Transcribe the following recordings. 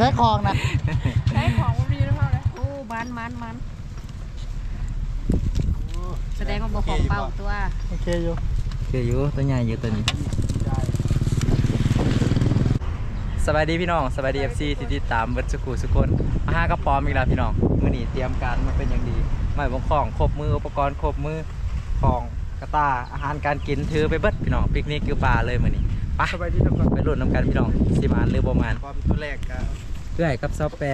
ใช้คลองนะใช้ของมันมีหรือเปล่าเลยโอ้มันมันมันแสดงว่าบ่ของเป้าตัวโอเคอยู่คืออยู่ตัวใหญ่อยู่ตัวนี้สวัสดีพี่น้องสวัสดี FC ที่ติดตามเบิร์ดสกูสุกคนมาหากระป๋อมอีกแล้วพี่น้องมื้อนี้เตรียมการมาเป็นอย่างดีไม่บงของครบมืออุปกรณ์ครบมือของกระตาอาหารการกินถือไปเบิดพี่น้องปิกนิกอยู่ป่าเลยมื้อนี้ไปสบายดีทุกคนไปรุ่นน้ำกันพี่น้องสิมานหรือบ่มานความตัวแรกก็ เพื่อให้กับซอฟแปร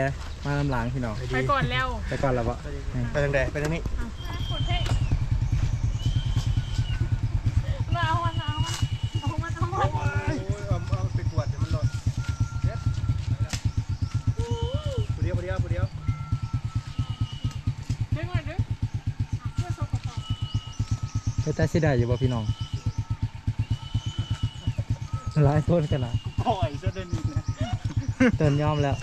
มาลำหลังพี่น้อง ไปก่อนแล้วไปก่อนแล้วบ่ไปทางใดไปทางนี้กดเท่มาเอามันเอามันเอามันเอามันโอ้ยเอาเอาไปกวดเดี๋ยวมันหล่นเด็ดผู้เดียวผู้เดียวผู้เดียวดึงเลยดึงเพื่อโซกปรกไปแต่สิได้อยู่บ่พี่น้องหลายคนกันละปล่อยซะเดินอีกนะ เตินยอมแล้ว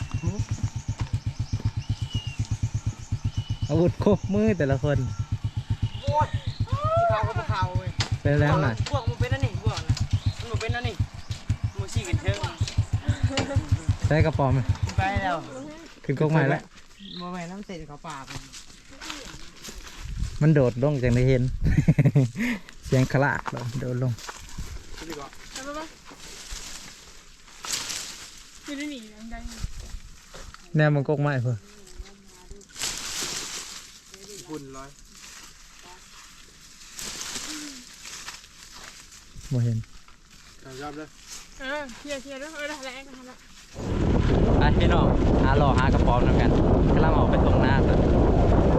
อาวุธครบมือแต่ละคนข่าวก็บ่ข่าวเว้ยเป็นแล้วน่ะพวกมึงเป็นนั่นนี่พวกนะมึงเป็นนั่นนี่มึงชี้กันเทิงใช้กระป๋อมไหมไปแล้วขึ้นกกใหม่แล้วบ่แม่นน้ำเสร็จเขาปาก มันโดดลงจากในเห็น เสียงขลากเลยโดดลง ไปไปไป อยู่ในนียังไงแนวมันกกใหม่เพื่อฝุ่นร้อยบ่เห็นยอมเลยเออเคลียร์เคลียร์ด้วยเออได้แล้วกันแล้วไปพี่น้องหาหล่อหากระป๋อมนำกันกำลังออกไปตรงหน้าตัว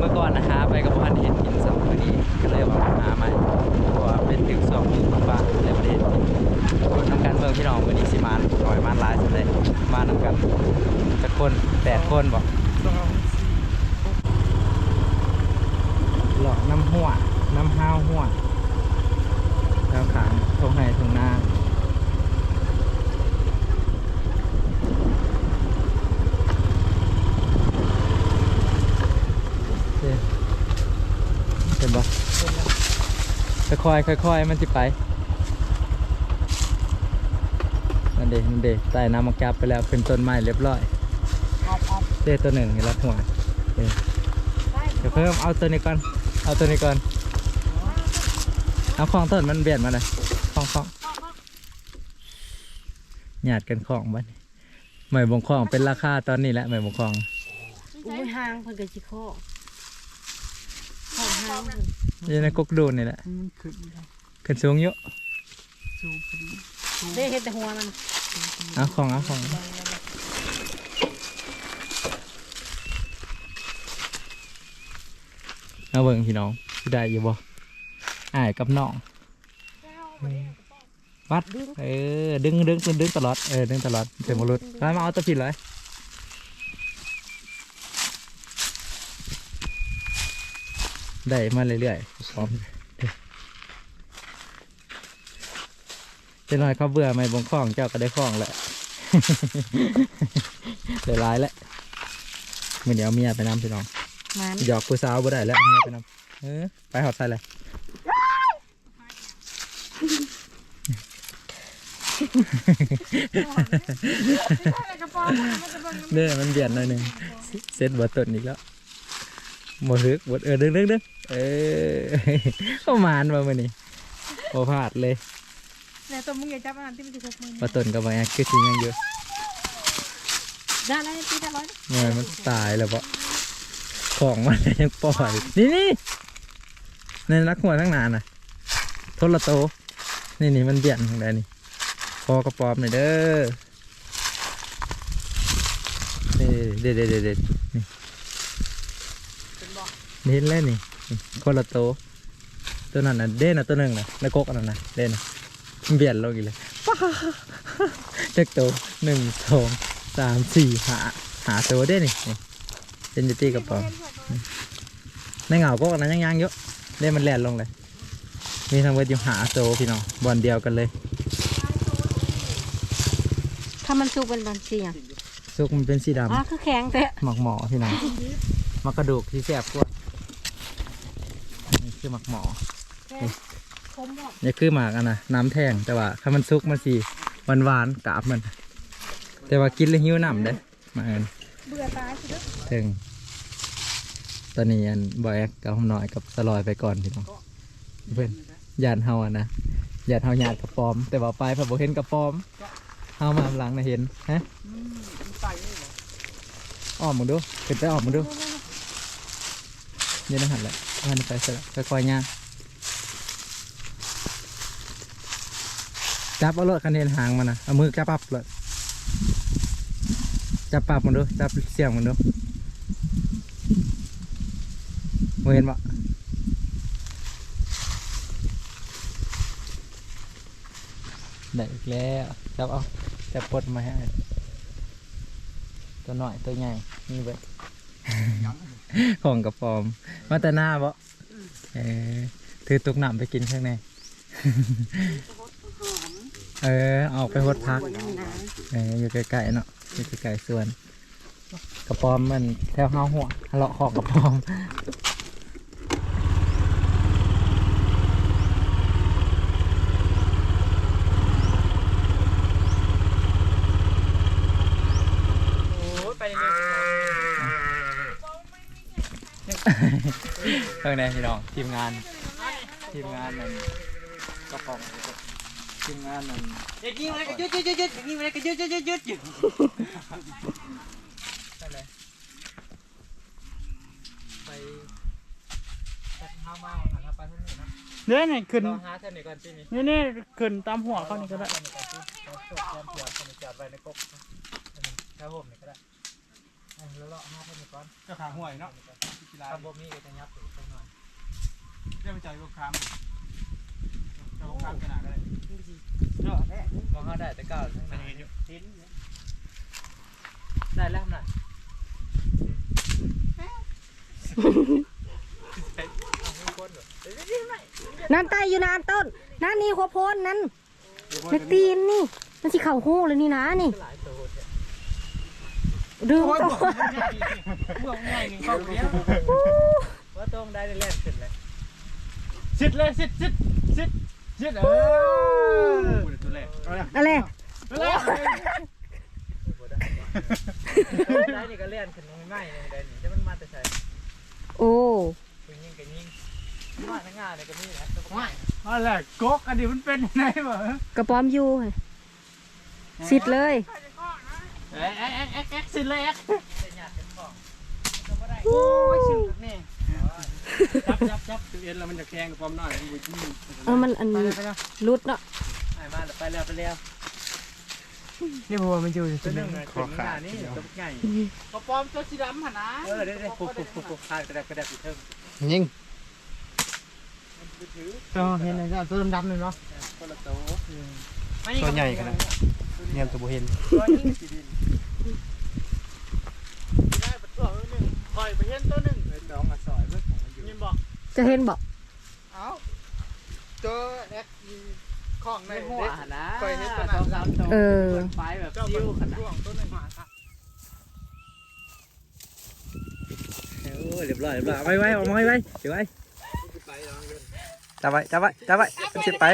มื่อก่อนนะหาไปกับพันเห็นกินสองมือนี้ก็เลยว่าหาใหม่เพราะว่าเป็นถึงสองมือบ้านเลยประเทศกดนำกันเบิ่งพี่น้องวันนี้สิมานหน่อยมานหลายสุดเลยมานำกันจะคนแปดคนบอกหลอกน้ำหัวน้ำห้าวหัวแล้วขางตรงไหนตรงหน้าโอเคเห็นปะ ค่อยๆค่อยๆมันจะไปนั่นเด็นั่นเด็ใต้น้ำมันกลับไปแล้วขึ้นต้นไม้เรียบร้อยเด้ตัวหนึ่งนี่รับหัวโอเคเดี๋ยวเพิ่มเอาตัวนี้ก่อนเอาตัวนี้ก่อนเอาของต้นมันเบียดมาเลยของของหยาดกันของบ้านใหม่บงของเป็นราคาตอนนี้แหละใหม่บงของอุ้ยห่างเพิ่นก็สิข้อของห่างเพิ่นอยัง ในกกดูนนี่แหละมันขึ้นขึ้นสูงเยอะสูงขึ้นได้เห็นแต่หัวมันเอาของเอาของเอาเบิ่งพี่น้องสิได้อยู่บ่อ้ายกับน้องวัดเออดึงดึงดึงดึงตลอดเออดึงตลอดเต็มบรุษไปมาเอาตะผิดเลยได้มาเรื่อยๆ พร้อมเจะหน่อยเขาเบื่อไหมบงข้องเจ้าก็ได้ข้องแหละเดี๋ยวร้ายแล้วมือเดี๋ยวเมียไปน้ำพี่น้องมันหยอกผู้สาวบ่ได้แล้วเมียไปน้ำเออไปหอดใส่เลยอะไรกระป๋องมันจะเบิ่งเนี่ยมันเบียดหน่อยหนึ่งเซตบทต้นอีกแล้ว บทลึกบทเออดึงดึงดึงเออเข้ามานมามื่อนี้โอพลาดเลยเนี่ยตัวมึงอย่าจับอันที่มันจะถูกมือบทต้นก็บางคือสิยังอยู่ได้แล้วตีได้ร้อยเมื่อมันตายแล้วปะของมันยังปล่อย นี่นี่ในรักหัวทั้งนานน่ะทนละโต นี่นี่มันเบียดทางใดนี่พอกระปอมหน่อยเด้อนี่เด็ดเด็ดเด็ด เด็ดนี่นี่เห็นแล้วนี่นี่คนละโตตัวนั้นน่ะเด่นน่ะตัวหนึ่งน่ะในกกอันนั้นน่ะเด่นน่ะมันเบียดลงอีกเลยเจ็กโตหนึ่งสองสามสี่หาหาตัวได้นี่นี่เป็นจะตีกระป๋องในเหงาก็อันนั้นยังยังๆเยอะเล่นมันแหลนลงเลยมีทางเวทอยู่หาโตพี่น้องบอลเดียวกันเลยถ้ามันสุกเป็นบางสีอะซุกมันเป็นสีดอ๋อคือแข็งแต่ำหมักหมอพี่น้องหมักกระดูกที่แสบกว่านี่ คือหมักหมอคมหมดนี่คือหมากอันนะน้ำแทงแต่ว่าถ้ามันซุกมันสีหวานหวานๆกาบมัน แต่ว่ากินแล้วหิวน้ำเด้มาเอินเบื่อตายสิเด้อถึง ตอนนี้อันบอยแอกกับหอมน้อยกับสลอยไปก่อนพี่น้องเพื่อนยานเฮาอะนะยานเฮาญาติกับปอม แต่ว่าไปพอบ่เห็นกับปอมเฮามาหลังนะเห็นฮะไปนี่บ่อ้อมมึงดูขึ้นไปอ้อมมึงดูเดี๋ยวนะหันแหละ หันไปเสร็จแล้วค่อยๆย่างจับเอารถคันเห็นหางมันนะเอามือจับปับเลยจับปับมันดูจับเสียงมันดูเห็นปะได้อีกแล้วจับเอาจับปดมาให้ตัวหน่อยตัวใหญ่นี่เบิด ของกระปอมมาแต่หน้าบ่เออถือตุกหนำไปกินข้างในเออออกไปหดพักเอออยู่ไกลๆเนาะอยู่ไกลๆสวน กระปอมมันแถวห้าหัวเลาะของกระปอม โอ้ยไปเรื่อย ข้างในพี่น้องทีมงาน ทีมงานนั่นกระป๋อมทีมงานนั่นๆอย่ายิงอะไรก็ยึดยึดยึดยึดอย่ายิงอะไรก็ยึดยึดยึดยึดยึดไปไปห้ามาหาไปที่นี่นะเนี่ยนี่ขึ้นลอหาเท่านี้ก่อนที่นี่นี่นี่ขึ้นตามหัวเขานี่ก็ได้เท่านี้ก่อนที่เราจดแกมเพียงคนจอดไว้ในกบแค่ผมนี่ก็ได้ แล้วเลาะหาเท่านี้ก่อนเจ้าขาห่วยเนาะกีฬาถ้าบ่มีก็จะยับอีกสักหน่อยเรียกไปจ่ายลูกค้าเจ้าลูกค้าขนาดก็ได้มองเขาได้แต่ก้าวทั้งเป็นนั้นยังไงอยู่ได้แล้วหน่อยเอาให้คนเหรอนั่นไตอยู่นานต้นนั่นนี่หัวโพนนั่นนักตีนนี่ มันสิเข่าหูเลยนี่นะนี่ หลายตัวเนี่ยดึงตัวเมื่อไงนี่เขาเลี้ยงว่าต้องได้แล่นขึ้นเลยสิดเลยสิดสิดสิดสิดเออพูดตัวแรกเอาละอะไรได้นี่ก็เล่นขึ้นไม่ไหม้เลยได้นี่จะมันมาแต่ใส่โอ้ปืนยิงกับยิงมาทั้งงานเลยก็มีนะอะไรกกอันนี้มันเป็นยังไงวะกระป๋อมอยู่สิทธิ์เลย เอ๊ะเอ๊ะเอ๊ะเอ๊ะเอ๊ะสิดเลยเอ๊ะโอ้ยสิดนี่จับจับจับตัวเอ็นแล้วมันจะแกงกับความน้อยมันบุญที่เออมันอันไปเลยไปเลยรุดเนาะไอ้มาไปแล้วไปแล้วนี่บัวมันอยู่ตัวนึงเลยเป็นงานนี่ตัวใหญ่กระป๋อมตัวสีดำหนนะเออได้ได้ปุ๊บปุ๊บปุ๊บปุ๊บขาดกระดับกระดับอีกเทิงยิงตัวเห็นไหมจ๊ะตัวดำๆเลยเนาะตตัวใหญ่ขนาด เงี้ยตัวบุเห็นตัวยิงสีดินได้เป็นตัวนึงคอยไปเห็นตัวหนึ่งเป็นดองกระสอยเพื่อนของมันอยู่ยินบอกจะเห็นบอกเอ้าตัวแอคของในในหัหัววหันนะคอยเห็นตัวนั้นสองสามตัวเออไปแบบเจ้าซิ้วขนาดช่วงตัวหนึ่งมาโอ้เรียบร้อยเรียบร้อยไว้ไว้เอาไว้ไว้เดี๋ยวไว้จับไว้จับไว้จับไว้มันสิไป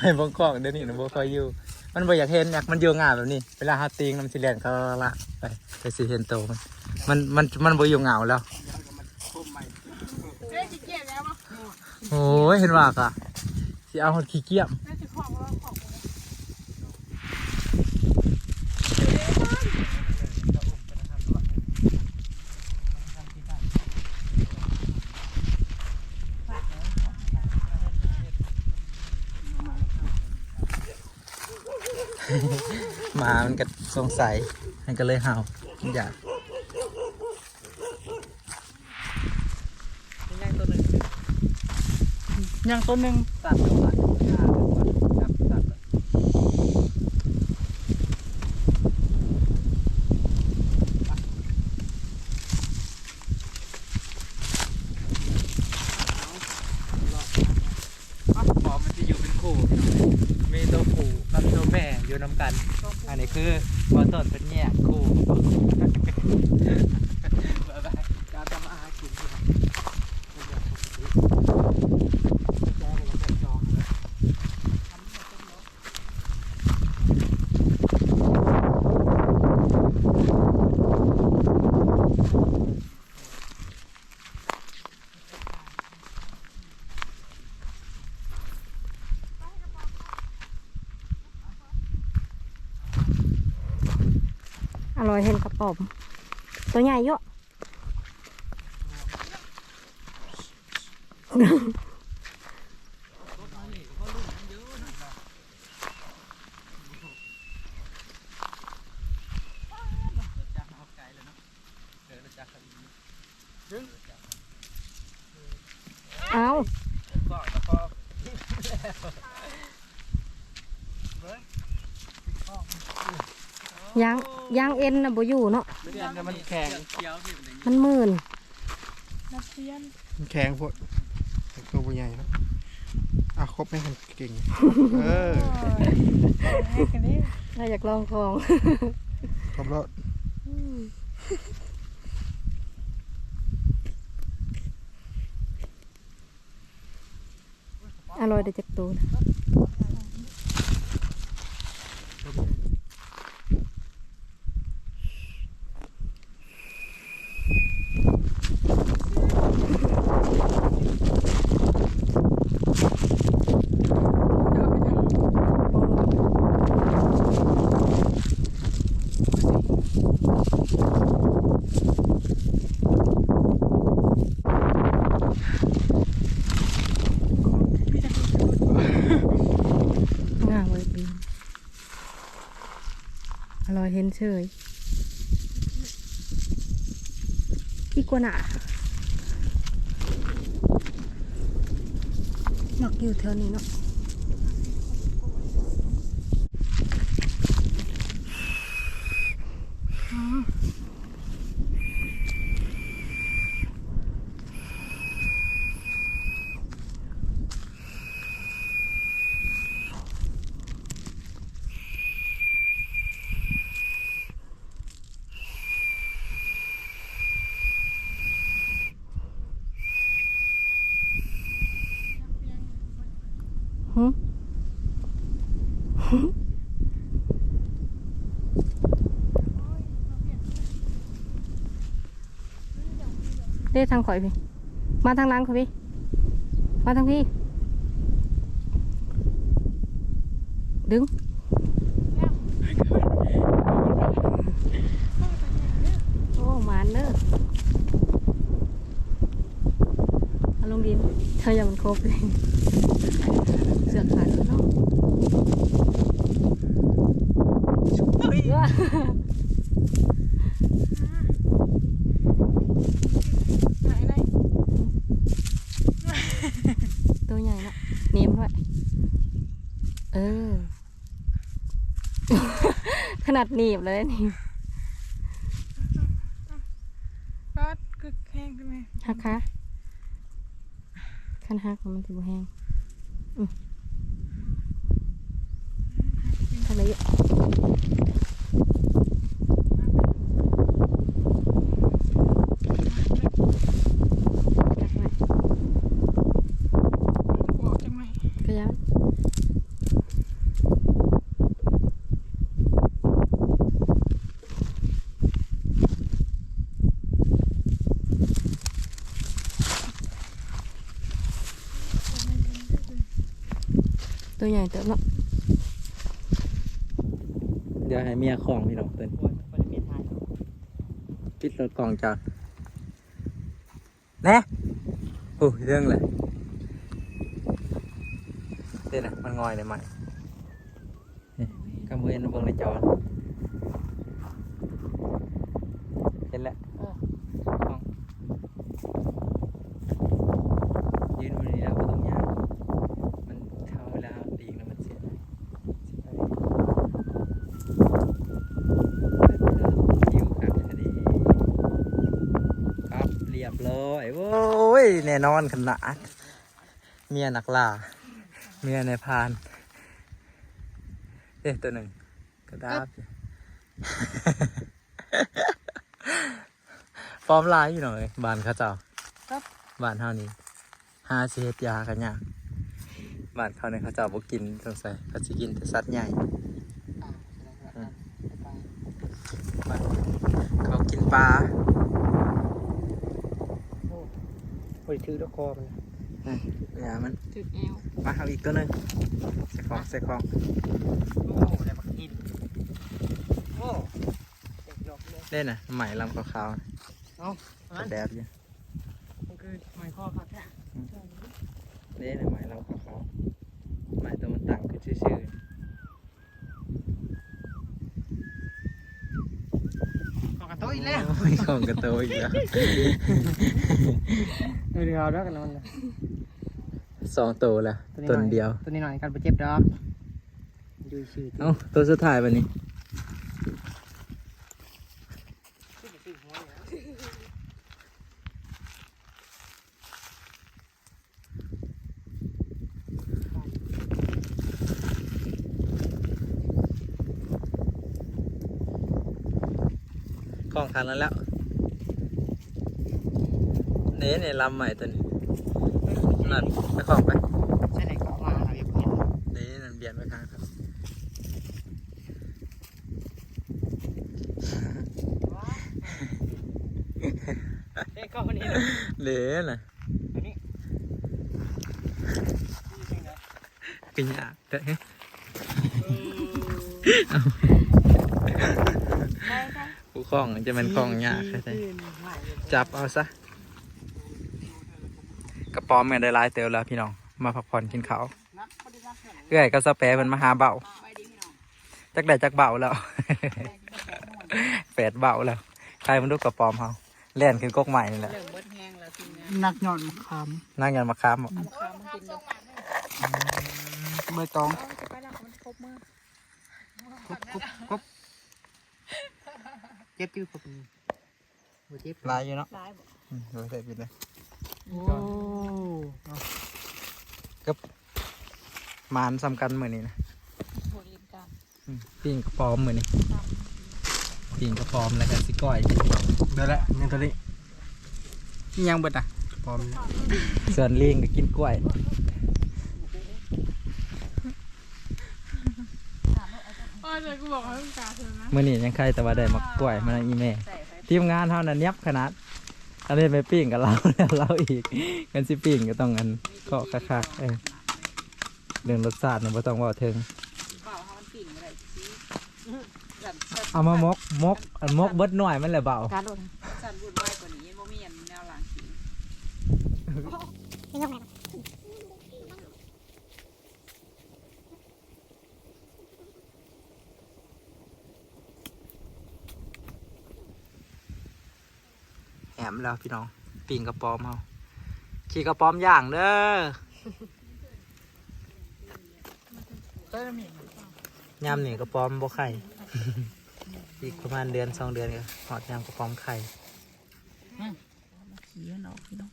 ให้บงกอกเดี๋ยวนี้นะบงคอยอยู่ มันบ่อยากเห็นอยากมันยู่ง่าแบบนี้ เวลาฮาติงน้ำสิแลนเขาละไปไปสิเห็นโตมัน มันมันมันบ่อยู่เหงาแล้ว โอ้ยเห็นว่ากะสิเอาคนขี้เกียจ น่าจะของว่าของ หมามัน ก็สงสัยมันก็เลยเห่ามันอยากยังตัวหนึ่งยังตัวหนึ่งตัดแล้วตัดจับตัดปอมันจะอยู่เป็นคู่พี่น้องมีตัวคู่กับตัวแม่อยู่น้ำกัน อันนี้คือบอต้นเป็นแยกคู่ บ๊ายบายการทำอาหารกินที่ไหน เร่อยเห็นกระป๋อม ตัวใหญ่เยอะ ยางยางเอ็นนะบ่อยู่เนาะไม่ได้มันแข็งมันหมื่นนักเรียนมันแข็งพวกตัวใหญ่ครับอะครบไหมคนเก่งเออให้กันดิถ้าอยากลองของครบแล้วอร่อยเดี๋ยวจะตูน ง่ายเลยบีอร่อย เห็นเฉยอีกัวหนาหมักอยู่แถวนี้เนาะหึ เด้ทางข่อยพี่ มาทางหลังข่อยพี่ มาทางพี่ ดึง โอ้มานเด้อเอาลงดินเธออย่ามันครบเลย เสือกขาดแล้วเนาะว้าตัวใหญ่ละเนียมด้วย เออ ดหนีบเลยนี่ก็คือแห้งใช่ไหมฮักคะขันฮักมันถือว่แห้งอืมทำไมเยอะจักไว้ บอกจังไหม กระยัน ตัวใหญ่เติมเนาะเดี๋ยวให้เมียของพี่น้องเต้นปิดรถกล่องจากแน่โอ้ยเรื่องเลยเต้นนะมันงอยเลยไหมนี่กำมือเห็นเบิ่งในจอนะเห็นแล้วกล้องยืนบนนี้แล้วก็ต้องย่างมันเท่าเวลาปีกแล้วมันเสียเสียไป คิวครับคดีครับเรียบร้อยโว้ยแน่นอนขนาดเมียนักล่า เมียในพรานเอ๊ะตัวหนึ่งกระดาบฟอร์มลายอยู่หน่อยบ้านเขาเจ้าบ้านเท่านี้หาสิเฮ็ดยากันยากบ้านเขาเนี่ยเขาเจ้าบ่กินสงสัยเขาสิกินแต่สัตว์ใหญ่เขากินปลา โอ้ยถือตะคอมันอย่ามันถึกเอวมาเอาอีกตัวหนึ่งใส่ของใส่ของโอ้ได้มากินโอ้เด็กดอกเล่นน่ะใหม่ลำขาวเอ้าๆกระแดดอยู่มันคือไม้ข้อครับแท้เล่นน่ะใหม่ลำขาวๆใหม่ตัวมันต่างคือชื่อขอกระโต๊ะอีกแล้วๆไม่ของกระโตอีกแล้ว เดี๋ยวแล้วกันมันสองตัวแล้วตัวเดียว ตัวนี้หน่อยกันไปเจ็บดอกดูชื่อเอ้าตัวสุดท้ายวันนี้กล้องทันแล้วแล้วเน่เนี่ยลำใหม่ตัวนี้นั่นไปของไปใช่ไหนก็มาเราอย่าเพิ่งเน่นั่นเบียนไปข้างครับเอ้ก็วันนี้เน่น่ะอันนี้กินยากแต่ได้ได้กูคล้องจะเป็นคล้องยากใช่ไหมจับเอาซะ กระป๋อมกันได้หลายเตียวแล้วพี่น้อง มาพักผ่อนกินข้าวเอื้อยก็สเปรย์มันมาหาเบาจักได้จักเบาแล้วแปดเบาแล้ว ใครมันดูกระป๋อมเขาแล่นคือกกใหม่นี่แหละนักหย่อนมะขามนั่งยันมาค้ามบอกใบตองจะไปแล้วมันครบมือกบกบกบเจ็บจิ้วกบบ่เจ็บลายอยู่เนาะลายบอกอืมเราใส่ปิดเลย โอ้มานสำคัญมือนี้นะหัวเรียนกันอืมปิ้งกระป๋อมมือนี้ปิ้งกระป๋อมแล้วก็สิก้อยกินเดี๋ยวละยังตัวนี้นี่ยังเบิดอะพร้อมส่วนเลี้ยงก็กินกล้วยอ๋อเดี๋ยวกูบอกให้มึงกาเถอะนะมื่อนี้ยังใครแต่ว่าได้มากล้วยมาในอีเมลทีมงานเท่านั้นเนียบขนาด อันนี้ไปปิ้งกับเราแล้วเราอีกกันสิปิ้งก็ต้องอันก็คักๆเออเรื่องรสชาติเนี่ยไ่ต้องเว่าถึงเอามามกมกอันมกเบิดหน่อยมันแหละเบาการโดดสันวุ่นวายกว่านี้บ่มีอันแนวหลังกิ มแล้วพี่น้องปิ้งกระป๋อมเอาขี่กระป๋อมย่างเด้อเต้ยมียำนี่กระป๋อมบ่ไข่ อีกประมาณเดือนสองเดือนก็หอดยำกระป๋อมไข่ขี้มันออกพี่น้อง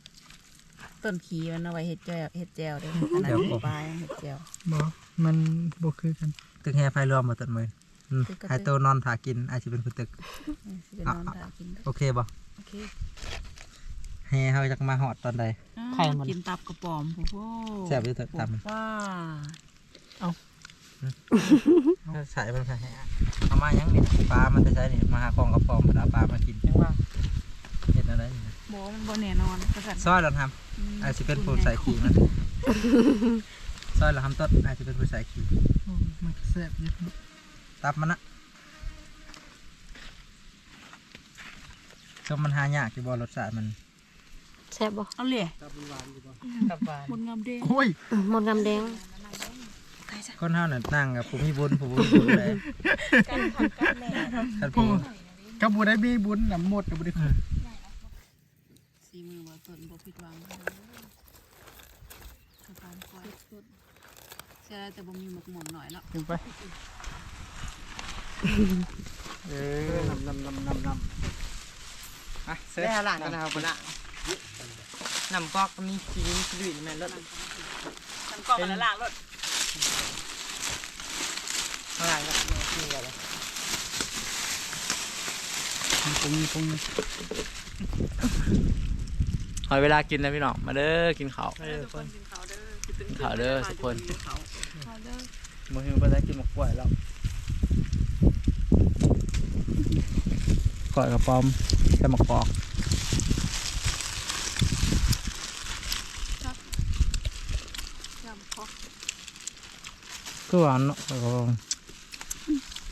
ต้นขี้มันเอาไว้เห็ดแจวเห็ดแจวเด้ออันนั้นปลายเห็ดแจวบ่มันบ่คือกันตึกแห่ไฟรวมมาตัดมือ อืมตึกกระตึกให้ตัวนอนถากินอาจจะเป็นผู้ตึกอืมสิไปนอนถ่ายกินเด้อโอเคบ่โอเคแห่เขาจะมาหอดตอนใดอ้าวกินตับกระป๋อมโอ้โหแซ่บอยู่ตับมันว้าใส่มันค่ะแห่เอามายังนี่ปลามันจะใช้นี่มาหากองกระป๋อมมาเอาปลามากินยังว่าเห็นอะไรนี่นะบ่มันบ่แน่นอนกระสันซอยเราทำอาจจะเป็นผู้ใส่ขี้มันซอยเราทำต้นอาจจะเป็นผู้ใส่ขี้โอ้มันก็แซ่บอยู่ ตับมันนะก็มันหายากที่บ่รสชาติมันแซ่บบ่เอาเลยตับหวานอยู่บ่ตับหวานบนงามเด้โอ้ยอืมหมดกำแดงคนเฮาน่ะนั่งกับผู้มีบุญผู้บ่มีบุญเลยกันผักกันแน่ท่านผู้ก็บ่ได้มีบุญน่ะหมดน่ะบ่ได้สีมือบ่ต้นบ่ผิดหวังเด้อกระป๋อมควายสดเสียดายแต่บ่มีหมกหม่นหน่อยเนาะถึงไป เออนำนำนำนำนำอะเสร็จได้หลังกันนะครับพุ่นน่ะนำกอกมีชีวิตชีวิตแม่นรถน้ำกอกกันแล้วล่างรถข้างหลังก็มีอะไรมีปรุงมีปรุงหอยเวลากินนะพี่น้อง มาเด้อกินข้าวเออคนกินข้าวเด้อกินข้าวเด้อทุกคนกินข้าวมือไปได้กินหมกกล้วยแล้ว อยกระป๋อมแค่หมกปอกยำคอกก็หวานเนาะกระป๋อม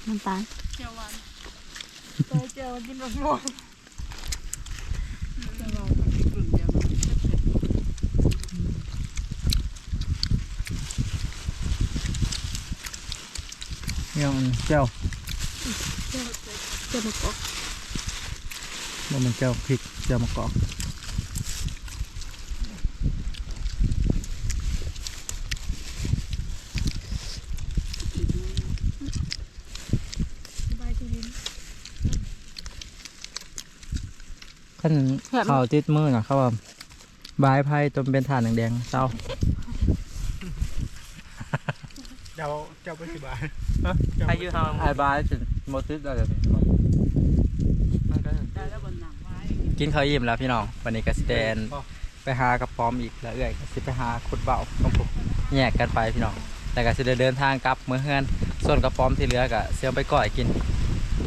น้ำตาลเจียวหวานเจอเจอกินแบบม่วงจะลองทำอีกรุ่นเดียวมันเผ็ดยังเจ้าเจอมะกอก บ่แมันเจ้าพริกเจ้ามะกอกสบายชีวิตขั้นข้าวติดมือน่ะเขาว่าบายไพ่จนเป็นฐานแดงๆเศร้าเจ้าเจ้าไปสิบาทอายุเฮาไอ้บายจนหมดติดอะไรนี่มันก็ ได้แล้วบนหนังไว้ กินข้าวอิ่มแล้วพี่น้องวันนี้ก็สแตนไปหากระป๋อมอีกแล้วเอื้อยก็สิไปหาขุดเบาของผมแยกกันไปพี่น้องแต่ก็สิได้เดินทางกลับมื้อเฮือนส่วนกระป๋อมที่เหลือก็เสียไปก่อยกิน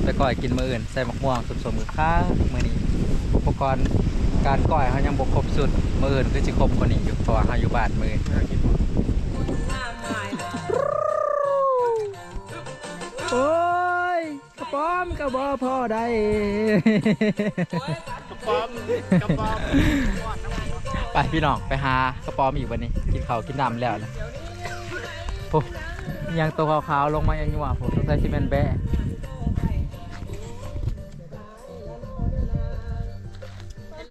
ไปก่อยกินมื้ออื่นใส่มะม่วงสมๆกับข้าวมื้อนี้อุปกรณ์การก่อยเขายังบ่ครบสุดมื้ออื่นคือสิครบกว่านี้อยู่เพราะว่าเขาอยู่บ้านมื้ออื่นโอ้ยกระป๋อมก็บ่พอได้ ป้อมกระป้อมไปพี่น้องไปหากระป๋อมอีกวันนี้ กินข้าวกินน้ำแล้วนะโอ้ยังตัวขาวๆลงมายังอยู่ว่ะผมต้องใช้ซีเมนต์แบะ